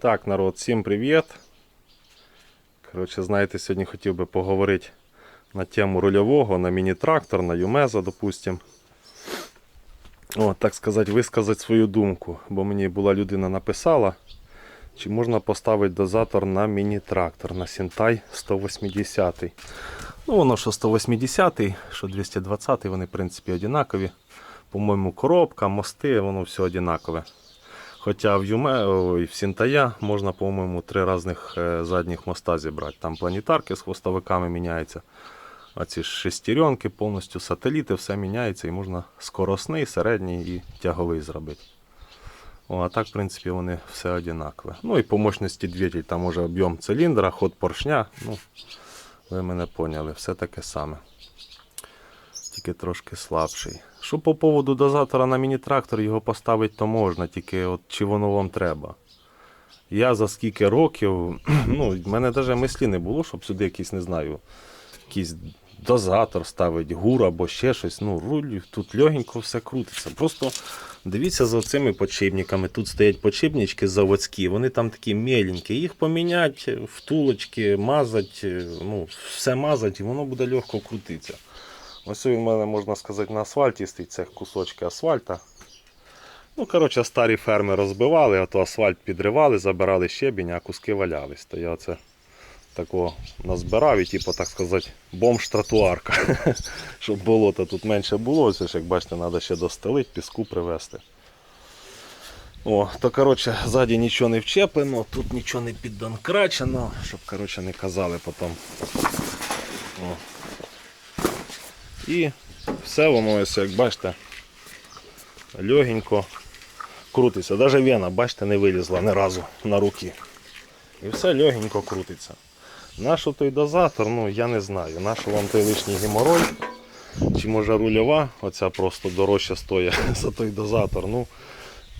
Так, народ, всім привіт. Коротше, знаєте, сьогодні хотів би поговорити на тему рульового, на міні-трактор, на Юмеза, допустим. О, так сказати, висказати свою думку. Бо мені була людина написала, чи можна поставити дозатор на міні-трактор, на Сінтай 180. Ну, воно що 180, що 220, вони, в принципі, однакові. По-моєму, коробка, мости, воно все однакове. Хоча в Юме, ой, в Сінтая можна, по-моєму, три різних е, задніх моста зібрати. Там планетарки з хвостовиками міняються. А ці шестеренки, повністю сателіти, все міняється і можна скоросний, середній і тяговий зробити. О, а так, в принципі, вони все однакове. Ну і по мощності двигатель, там уже об'єм циліндра, ход поршня. Ну, ви мене поняли, все таке саме. Тільки трошки слабший. Що по поводу дозатора на міні-трактор, його поставити то можна, тільки от чи воно вам треба. Я за скільки років, ну, в мене навіть мислі не було, щоб сюди якийсь, не знаю, якийсь дозатор ставити, гур або ще щось. Ну, руль, тут легенько все крутиться. Просто дивіться за цими подшипниками. Тут стоять подшипнички заводські, вони там такі меленькі. Їх поміняти, втулочки, мазати, ну, все мазати, і воно буде легко крутитися. Ось він у мене, можна сказати, на асфальті стоїть це кусочки асфальта. Ну, коротше, старі ферми розбивали, а то асфальт підривали, забирали щебінь, а куски валялись. То я це такого назбирав і, типу, так сказати, бомж-тротуарка. Щоб болота тут менше було. Ось, як бачите, треба ще достелити, піску привезти. О, то коротше, ззаді нічого не вчеплено, тут нічого не піддонкрачено, щоб коротше, не казали потім. О. І все воно, ось, як бачите, легенько крутиться. Навіть вена, бачите, не вилізла ні разу на руки. І все легенько крутиться. Нащо той дозатор, ну я не знаю. Нащо вам той лишній геморой? Чи може рульова, оця просто дорожче стоїть за той дозатор. Ну,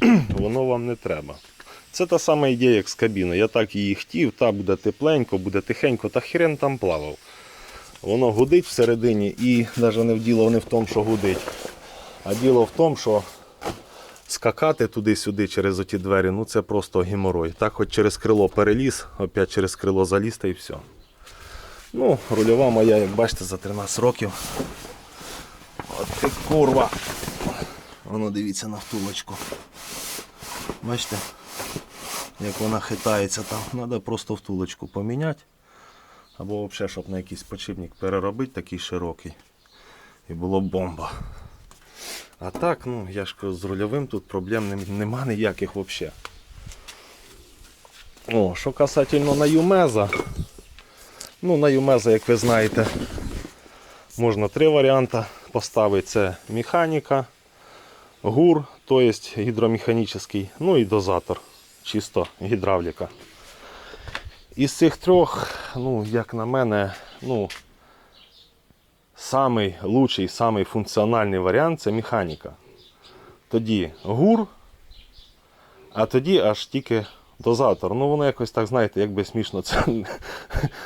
воно вам не треба. Це та сама ідея, як з кабіною. Я так її хотів, та буде тепленько, буде тихенько, та хрен там плавав. Воно гудить всередині і навіть не в діло не в тому, що гудить. А діло в тому, що скакати туди-сюди через оті двері, ну це просто геморой. Так хоч через крило переліз, опять через крило заліз та і все. Ну, рульова моя, як бачите, за 13 років. От ти курва. Воно дивіться на втулочку. Бачите, як вона хитається там. Треба просто втулочку поміняти. Або взагалі, щоб на якийсь подшипник переробити такий широкий. І було бомба. А так, ну, я ж з рульовим тут проблем нем- нема ніяких взагалі. О, що касательно на Юмеза. Ну, на Юмеза, як ви знаєте, можна три варіанти поставити. Це механіка, гур, тобто гідромеханічний, ну і дозатор, чисто гідравліка. Із цих трьох, ну, як на мене, ну, самий лучший, самий функціональний варіант це механіка. Тоді гур, а тоді аж тільки дозатор. Ну, воно якось так, знаєте, як би смішно це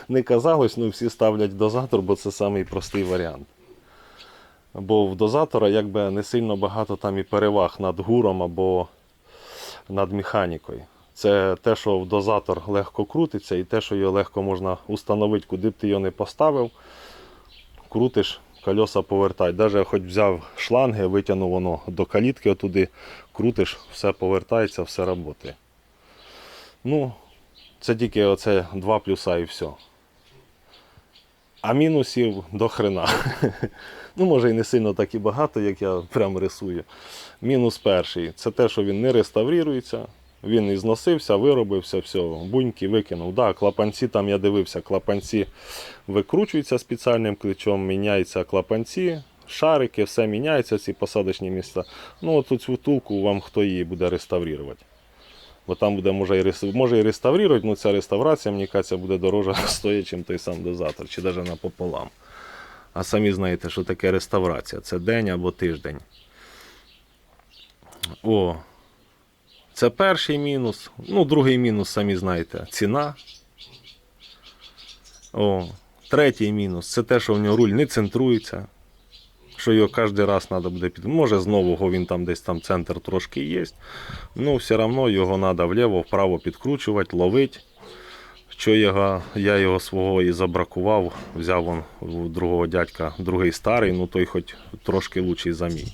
не казалось, ну всі ставлять дозатор, бо це самий простий варіант. Бо в дозатора якби не сильно багато там і переваг над гуром або над механікою. Це те, що дозатор легко крутиться, і те, що його легко можна установити, куди б ти його не поставив, крутиш, кольоса повертають. Навіть хоч взяв шланги, витягнув воно до калітки отуди, крутиш, все повертається, все працює. Ну, це тільки оце два плюса і все. А мінусів до хрена. Ну, може і не сильно так і багато, як я прям рисую. Мінус перший це те, що він не реставрується. Він і зносився, виробився, все, буньки викинув. Да, клапанці там я дивився, клапанці викручуються спеціальним ключом, міняються клапанці, шарики, все міняється, ці посадочні місця. Ну, от цю втулку вам хто її буде реставрувати. Бо там буде, може, і, може і реставрувати, але ця реставрація, мені кажеться, буде дорожче стоїть, ніж той сам дозатор, чи навіть напополам. А самі знаєте, що таке реставрація. Це день або тиждень. О, це перший мінус. Ну, другий мінус, самі знаєте, ціна. О, третій мінус це те, що в нього руль не центрується. що його кожен раз треба буде під. Може з нового він там десь там центр трошки є. Ну, все одно його треба вліво, вправо підкручувати, ловити. Що його, я його свого і забракував, взяв он у другого дядька, другий старий, ну той хоч трошки лучший за мій.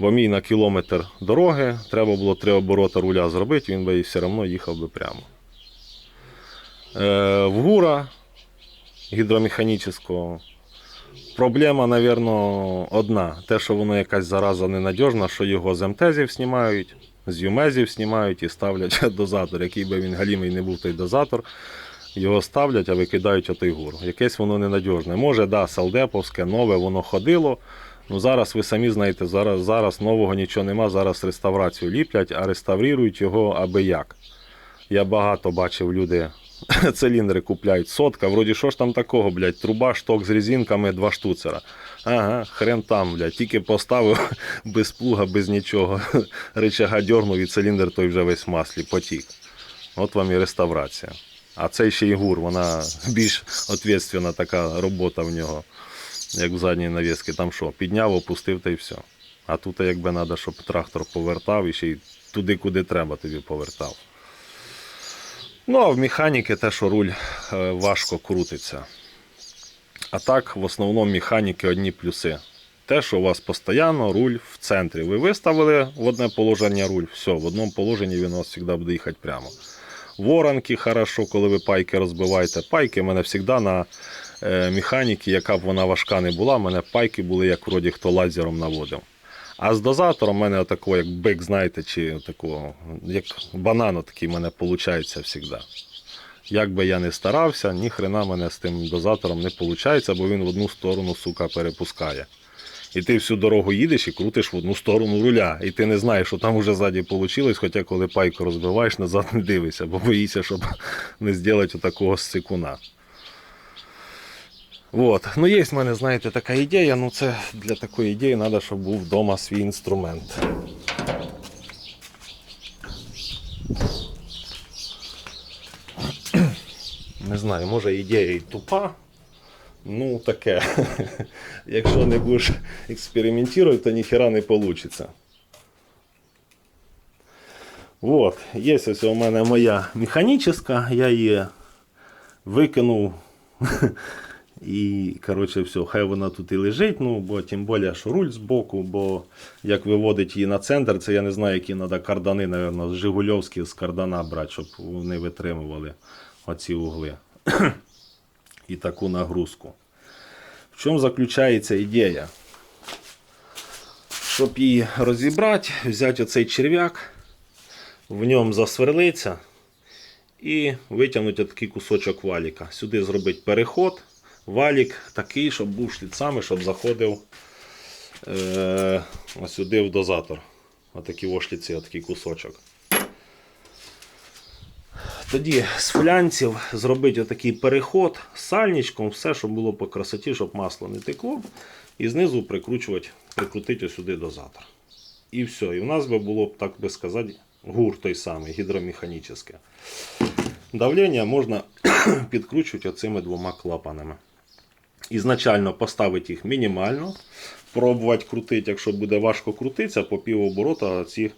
Бо мій на кілометр дороги, треба було три обороти руля зробити, він би і все одно їхав би прямо. Е, в гура гідромеханічного проблема, мабуть, одна. Те, що воно якась зараза ненадіжна, що його з МТЗів знімають, з Юмезів знімають і ставлять дозатор. Який би він галімий не був той дозатор, його ставлять, а викидають отой гур. Якесь воно ненадіжне. Може, да, салдеповське, нове, воно ходило. Ну зараз ви самі знаєте, зараз, зараз нового нічого нема, зараз реставрацію ліплять, а реставрують його аби як. Я багато бачив, люди циліндри купляють. Сотка, вроді що ж там такого, блядь, труба, шток з резинками, два штуцера. Ага, хрен там, блядь, тільки поставив без плуга, без нічого. Рычага дьорнув і циліндр той вже весь маслі, потік. От вам і реставрація. А цей ще і гур, вона більш відповідальна така робота в нього, як в задній навіски. Там що, підняв, опустив та й все. А тут якби треба, щоб трактор повертав і ще й туди, куди треба, тобі повертав. Ну, а в механіки те, що руль е, важко крутиться. А так, в основному механіки одні плюси. Те, що у вас постійно руль в центрі. Ви виставили в одне положення руль, все, в одному положенні він у вас завжди буде їхати прямо. Воронки хорошо, коли ви пайки розбиваєте. Пайки в мене завжди на механіки, яка б вона важка не була, в мене пайки були, як вроді хто лазером наводив. А з дозатором в мене отако, як бик, знаєте, чи такого, як банан такий в мене виходить завжди. Як би я не старався, ні хрена мене з тим дозатором не виходить, бо він в одну сторону, сука, перепускає. І ти всю дорогу їдеш і крутиш в одну сторону руля. І ти не знаєш, що там уже ззаді вийшло, хоча коли пайку розбиваєш, назад не дивишся, бо боїшся, щоб не зробити такого сикуна. Вот. Ну, є в мене, знаєте, така ідея. Ну, це для такої ідеї треба, щоб був вдома свій інструмент. Не знаю, може ідея і тупа. Ну, таке. Якщо не будеш експериментувати, то ніхера не вийде. Вот, є ось у мене моя механічна, я її викинув. І, коротше, все, хай вона тут і лежить, ну, бо тим більше, що руль збоку, бо як виводить її на центр, це я не знаю, які треба кардани, з Жигульовські з кардана брати, щоб вони витримували оці угли. і таку нагрузку. В чому заключається ідея? Щоб її розібрати, взяти оцей черв'як, в ньому засверлиться і витягнути такий кусочок валіка. Сюди зробити переход. Валік такий, щоб був шліцами, щоб заходив е, ось сюди в дозатор. Отакі ошліці, отакий кусочок. Тоді з флянців зробити отакий переход сальничком, все, щоб було по красоті, щоб масло не текло. І знизу прикручувати, прикрутити сюди дозатор. І все. І в нас би було так би сказати, гур той самий, гідромеханічне. Давлення можна підкручувати оцими двома клапанами. Ізначально поставити їх мінімально, пробувати крутити, якщо буде важко крутитися, по пів оборота ці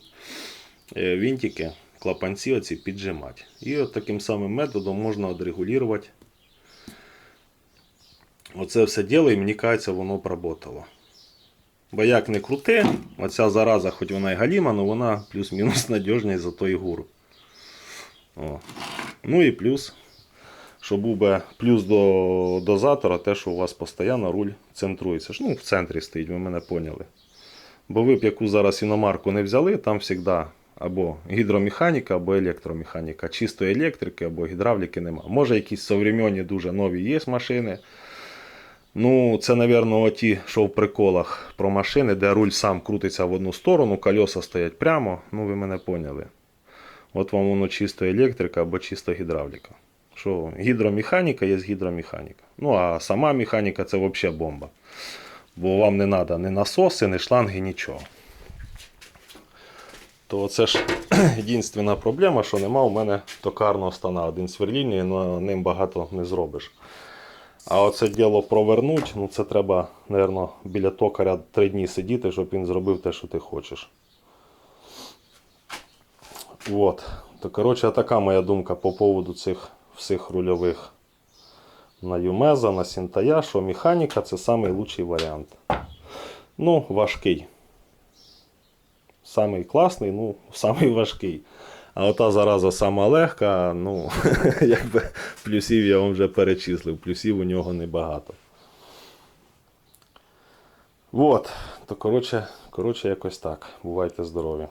е, вінтики, клапанці оці піджимати. І от таким самим методом можна відрегулювати. Оце все діло і мені кажеться, воно проработало. Бо як не крути, оця зараза, хоч вона і галіма, але вона плюс-мінус надіжна за той гур. О. Ну і плюс, що був би плюс до дозатора, те, що у вас постійно руль центрується. Ну, в центрі стоїть, ви мене поняли. Бо ви б яку зараз іномарку не взяли, там завжди або гідромеханіка, або електромеханіка. Чистої електрики або гідравліки нема. Може, якісь современні дуже нові є машини. Ну, це, мабуть, ті, що в приколах про машини, де руль сам крутиться в одну сторону, колеса стоять прямо. Ну, ви мене поняли. От вам воно чисто електрика або чисто гідравліка. Що гідромеханіка є гідромеханіка. Ну, а сама механіка це взагалі бомба. Бо вам не треба ні насоси, ні шланги, нічого. То це ж єдина проблема, що нема у мене токарного стана. Один сверлільний, але ним багато не зробиш. А оце діло провернуть, ну це треба, мабуть, біля токаря три дні сидіти, щоб він зробив те, що ти хочеш. От. То, коротше, така моя думка по поводу цих всіх рульових на Юмеза, на Сінтая, що механіка це найкращий варіант. Ну, важкий. Самий класний, ну, самий важкий. А ота зараза сама легка, ну, якби плюсів я вам вже перечислив, плюсів у нього небагато. От, то коротше, коротше, якось так. Бувайте здорові.